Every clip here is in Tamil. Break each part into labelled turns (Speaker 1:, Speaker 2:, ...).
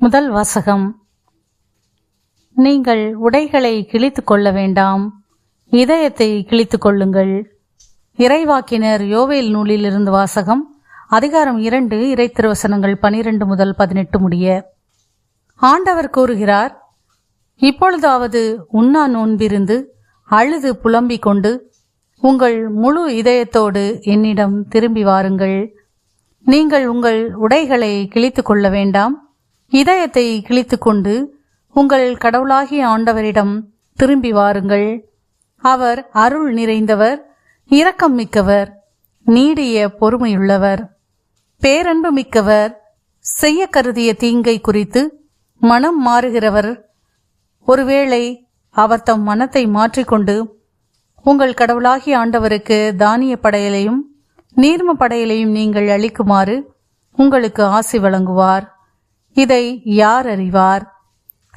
Speaker 1: முதல் வாசகம். நீங்கள் உடைகளை கிழித்து கொள்ள வேண்டாம். இதயத்தை கிழித்துக் கொள்ளுங்கள். இறைவாக்கினர் யோவேல் நூலிலிருந்து வாசகம் அதிகாரம் இரண்டு இறை திருவசனங்கள் பனிரெண்டு முதல் பதினெட்டு முடிய. ஆண்டவர் கூறுகிறார் இப்பொழுதாவது உண்ணா நோன்பிருந்து அழுது புலம்பிக் கொண்டு உங்கள் முழு இதயத்தோடு என்னிடம் திரும்பி வாருங்கள். நீங்கள் உங்கள் உடைகளை கிழித்துக் கொள்ள வேண்டாம். இதயத்தை கிழித்துக்கொண்டு உங்கள் கடவுளாகிய ஆண்டவரிடம் திரும்பி வாருங்கள். அவர் அருள் நிறைந்தவர் இரக்கம் மிக்கவர் நீடிய பொறுமையுள்ளவர். பேரன்பு மிக்கவர் செய்ய கருதிய தீங்கை குறித்து மனம் மாறுகிறவர். ஒருவேளை அவர் தம் மனத்தை மாற்றிக்கொண்டு உங்கள் கடவுளாகிய ஆண்டவருக்கு தானிய படையலையும் நீர்ம படையலையும் நீங்கள் அளிக்குமாறு உங்களுக்கு ஆசி வழங்குவார். இதை யார் அறிவார்?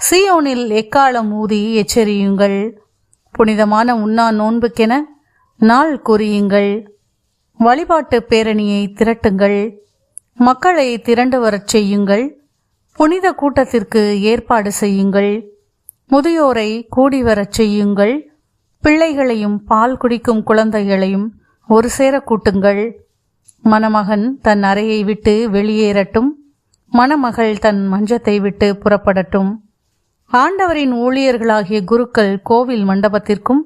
Speaker 1: சியோனில் எக்காலம் ஊதி எச்சரியுங்கள். புனிதமான உண்ணா நோன்புக்கென நாள் குறியுங்கள். வழிபாட்டு பேரணியை திரட்டுங்கள். மக்களை திரண்டு வரச் செய்யுங்கள். புனித கூட்டத்திற்கு ஏற்பாடு செய்யுங்கள். முதியோரை கூடி வரச் செய்யுங்கள். பிள்ளைகளையும் பால் குடிக்கும் குழந்தைகளையும் ஒரு சேர கூட்டுங்கள். மணமகன் தன் அறையை விட்டு வெளியேறட்டும். மணமகள் தன் மஞ்சத்தை விட்டு புறப்படட்டும். ஆண்டவரின் ஊழியர்களாகிய குருக்கள் கோவில் மண்டபத்திற்கும்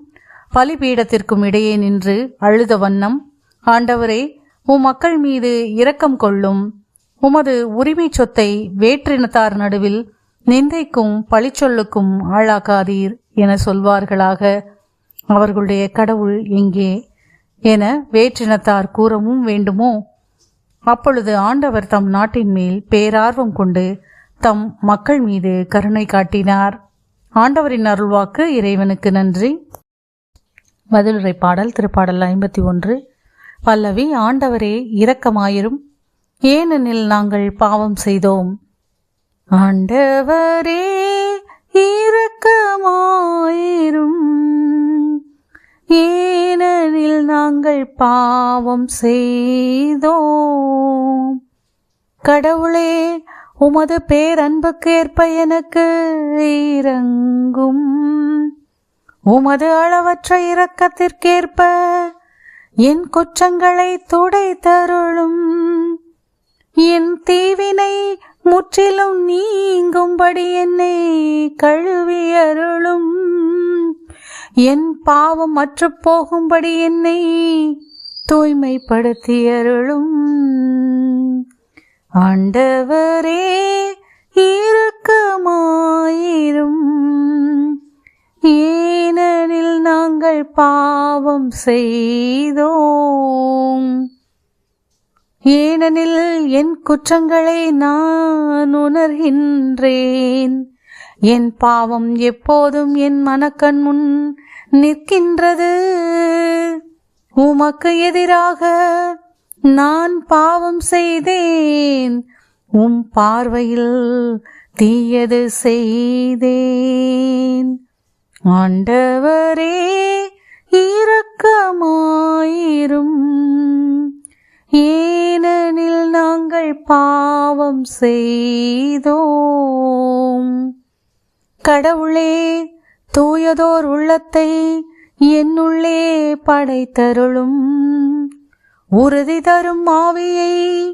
Speaker 1: பலிபீடத்திற்கும் இடையே நின்று அழுத வண்ணம் ஆண்டவரே உம் மக்கள் மீது இரக்கம் கொள்ளும். உமது உரிமை சொத்தை வேற்றினத்தார் நடுவில் நிந்தைக்கும் பழிச்சொல்லுக்கும் ஆளாக்காதீர் என சொல்வார்களாக. அவர்களுடைய கடவுள் எங்கே? என வேற்றினத்தார் கூறவும் வேண்டுமோ? அப்பொழுது ஆண்டவர் தம் நாட்டின் மேல் பேரார்வம் கொண்டு தம் மக்கள் மீது கருணை காட்டினார். ஆண்டவரின் அருள்வாக்கு இறைவனுக்கு நன்றி. பதிலுரை பாடல் திருப்பாடல் ஐம்பத்தி ஒன்று. பல்லவி ஆண்டவரே இரக்கமாயிரும். ஏனெனில் நாங்கள் பாவம் செய்தோம். ஆண்டவரே இரக்கமாயிரும். ஏனெனில் நாங்கள் பாவம் செய்தோம். கடவுளே உமது பேரன்புக்கேற்ப எனக்கு இறங்கும். உமது அளவற்ற இரக்கத்திற்கேற்ப என் குற்றங்களை துடை தருளும். என் தீவினை முற்றிலும் நீங்கும்படி என்னை கழுவி அருளும். என் பாவம் அற்று போகும்படி என்னை தூய்மைப்படுத்தி அருளும். ஆண்டவரே இரக்கமாயிரும் ஏனெனில் நாங்கள் பாவம் செய்தோம். ஏனெனில் என் குற்றங்களை நான் உணர்கின்றேன். என் பாவம் எப்போதும் என் மனக்கண் முன் நிற்கின்றது. உமக்கு எதிராக நான் பாவம் செய்தேன். உம் பார்வையில் தீயது செய்தேன். ஆண்டவரே இரக்கமாயிரும். ஏனெனில் நாங்கள் பாவம் செய்தோம். கடவுளே தூயதோர் உள்ளத்தை என்னுள்ளே படைத்தருளும். உறுதி தரும் ஆவியை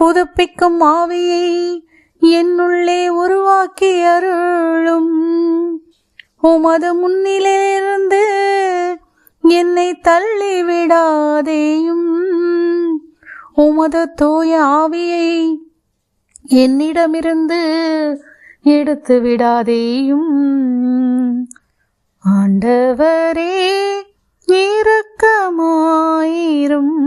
Speaker 1: புதுப்பிக்கும் ஆவியை என்னுள்ளே உருவாக்கி அருளும். உமது முன்னிலிருந்து என்னை தள்ளி விடாதேயும். உமது தூய ஆவியை என்னிடமிருந்து எடுத்து விடாதேயும். ஆண்டவரே இரக்கமாயிரும்.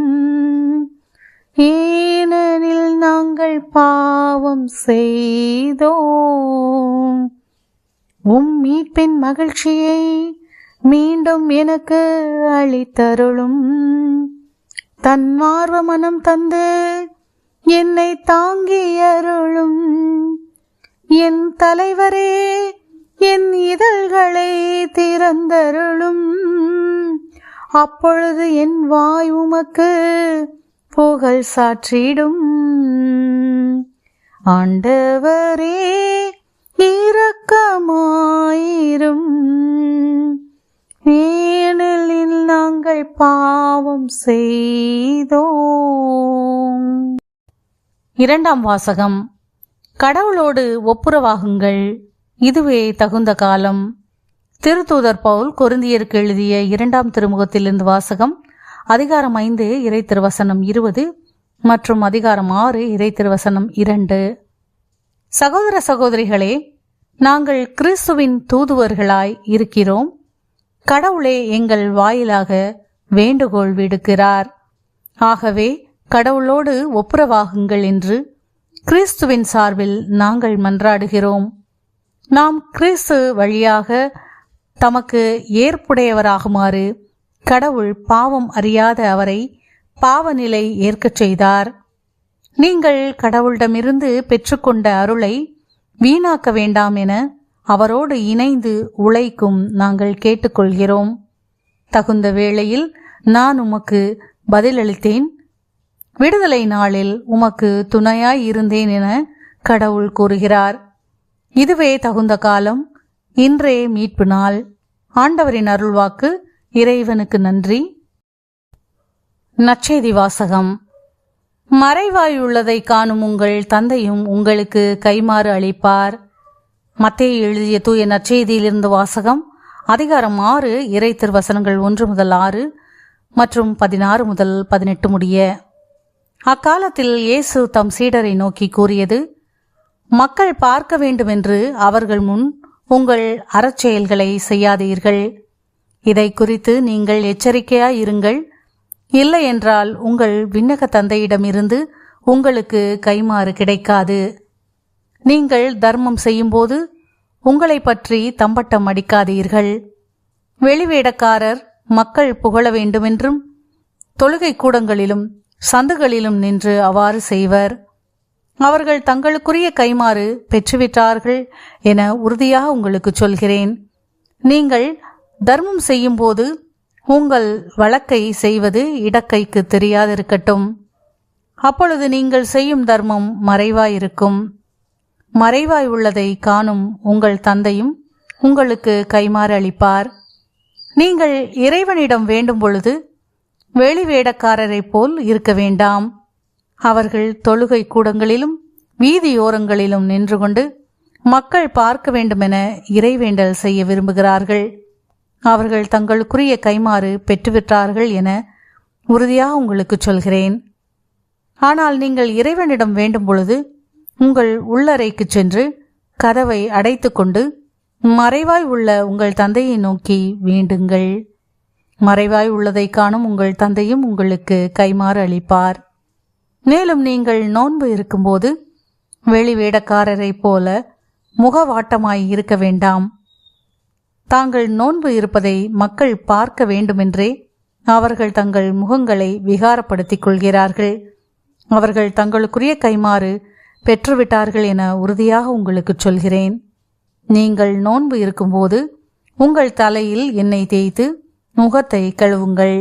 Speaker 1: ஏனெனில் நாங்கள் பாவம் செய்தோம். உம் மீட்பின் மகிழ்ச்சியை மீண்டும் எனக்கு அளித்தருளும். தன்மார்வ மனம் தந்து என்னை தாங்கி அருளும் என் தலைவரே என் இதழ்களை திறந்தருளும். அப்பொழுது என் வாய் உமக்கு புகழ் சாற்றிடும். ஆண்டவரே இரக்கமாயிரும். ஏனெனில் நாங்கள் பாவம் செய்தோம். இரண்டாம் வாசகம் கடவுளோடு ஒப்புரவாகுங்கள். இதுவே தகுந்த காலம். திருத்தூதர் பவுல் கொருந்தியருக்கு எழுதிய இரண்டாம் திருமுகத்திலிருந்து வாசகம் அதிகாரம் ஐந்து இறை திருவசனம் இருபது மற்றும் அதிகாரம் ஆறு இறை திருவசனம் இரண்டு. சகோதர சகோதரிகளே நாங்கள் கிறிஸ்துவின் தூதுவர்களாய் இருக்கிறோம். கடவுளே எங்கள் வாயிலாக வேண்டுகோள் விடுக்கிறார். ஆகவே கடவுளோடு ஒப்புரவாகுங்கள் என்று கிறிஸ்துவின் சார்பில் நாங்கள் மன்றாடுகிறோம். நாம் கிறிஸ்து வழியாக தமக்கு ஏற்புடையவராகுமாறு கடவுள் பாவம் அறியாத அவரை பாவநிலை ஏற்கச் செய்தார். நீங்கள் கடவுளிடமிருந்து பெற்றுக்கொண்ட அருளை வீணாக்க வேண்டாம் என அவரோடு இணைந்து உழைக்கும் நாங்கள் கேட்டுக்கொள்கிறோம். தகுந்த வேளையில் நான் உமக்கு பதிலளித்தேன். விடுதலை நாளில் உமக்கு துணையாய் இருந்தேன் என கடவுள் கூறுகிறார். இதுவே தகுந்த காலம். இன்றே மீட்பு நாள். ஆண்டவரின் அருள்வாக்கு இறைவனுக்கு நன்றி. நற்செய்தி வாசகம். மறைவாயுள்ளதை காணும் உங்கள் தந்தையும் உங்களுக்கு கைமாறு அளிப்பார். மத்திய எழுதிய தூய நற்செய்தியிலிருந்து வாசகம் அதிகாரம் ஆறு இறை திருவசனங்கள் ஒன்று முதல் ஆறு மற்றும் பதினாறு முதல் பதினெட்டு முடிய. அக்காலத்தில் இயேசு தம் சீடரை நோக்கி கூறியது மக்கள் பார்க்க வேண்டுமென்று அவர்கள் முன் உங்கள் அறச்செயல்களை செய்யாதீர்கள். இதை குறித்து நீங்கள் எச்சரிக்கையாய் இருங்கள். இல்லை என்றால் உங்கள் விண்ணக தந்தையிடமிருந்து உங்களுக்கு கைமாறு கிடைக்காது. நீங்கள் தர்மம் செய்யும்போது உங்களை பற்றி தம்பட்டம் அடிக்காதீர்கள். வெளிவேடக்காரர் மக்கள் புகழ வேண்டுமென்றும் தொழுகை கூடங்களிலும் சந்துகளிலும் நின்று அவ்வாறு செய்வர். அவர்கள் தங்களுக்குரிய கைமாறு பெற்றுவிட்டார்கள் என உறுதியாக உங்களுக்கு சொல்கிறேன். நீங்கள் தர்மம் செய்யும்போது உங்கள் வழக்கை செய்வது இடக்கைக்கு தெரியாதிருக்கட்டும். அப்பொழுது நீங்கள் செய்யும் தர்மம் மறைவாயிருக்கும். மறைவாய் உள்ளதை காணும் உங்கள் தந்தையும் உங்களுக்கு கைமாறு அளிப்பார். நீங்கள் இறைவனிடம் வேண்டும் பொழுது வெளி வேடக்காரரைப் போல் இருக்க வேண்டாம். அவர்கள் தொழுகை கூடங்களிலும் வீதியோரங்களிலும் நின்று கொண்டு மக்கள் பார்க்க வேண்டுமென இறைவேண்டல் செய்ய விரும்புகிறார்கள். அவர்கள் தங்களுக்குரிய கைமாறு பெற்றுவிட்டார்கள் என உறுதியாக உங்களுக்கு சொல்கிறேன். ஆனால் நீங்கள் இறைவனிடம் வேண்டும் பொழுது உங்கள் உள்ளறைக்கு சென்று கதவை அடைத்துக்கொண்டு மறைவாய் உள்ள உங்கள் தந்தையை நோக்கி வேண்டுங்கள். மறைவாய் உள்ளதை காணும் உங்கள் தந்தையும் உங்களுக்கு கைமாறு அளிப்பார். மேலும் நீங்கள் நோன்பு இருக்கும்போது வெளி வேடக்காரரைப் போல முகவாட்டமாய் இருக்க வேண்டாம். தாங்கள் நோன்பு இருப்பதை மக்கள் பார்க்க வேண்டுமென்றே அவர்கள் தங்கள் முகங்களை விகாரப்படுத்திக் கொள்கிறார்கள். அவர்கள் தங்களுக்குரிய கைமாறு பெற்றுவிட்டார்கள் என உறுதியாக உங்களுக்கு சொல்கிறேன். நீங்கள் நோன்பு இருக்கும்போது உங்கள் தலையில் எண்ணெய் தேய்த்து முகத்தை கழுவுங்கள்.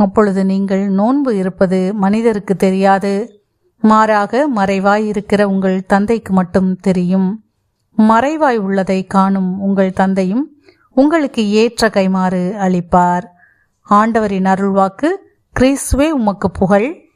Speaker 1: அப்பொழுது நீங்கள் நோன்பு இருப்பது மனிதருக்கு தெரியாது. மாறாக மறைவாய் இருக்கிற உங்கள் தந்தைக்கு மட்டும் தெரியும். மறைவாய் உள்ளதை காணும் உங்கள் தந்தையும் உங்களுக்கு ஏற்ற கைமாறு அளிப்பார். ஆண்டவரின் அருள்வாக்கு கிறிஸ்துவே உமக்கு புகழ்.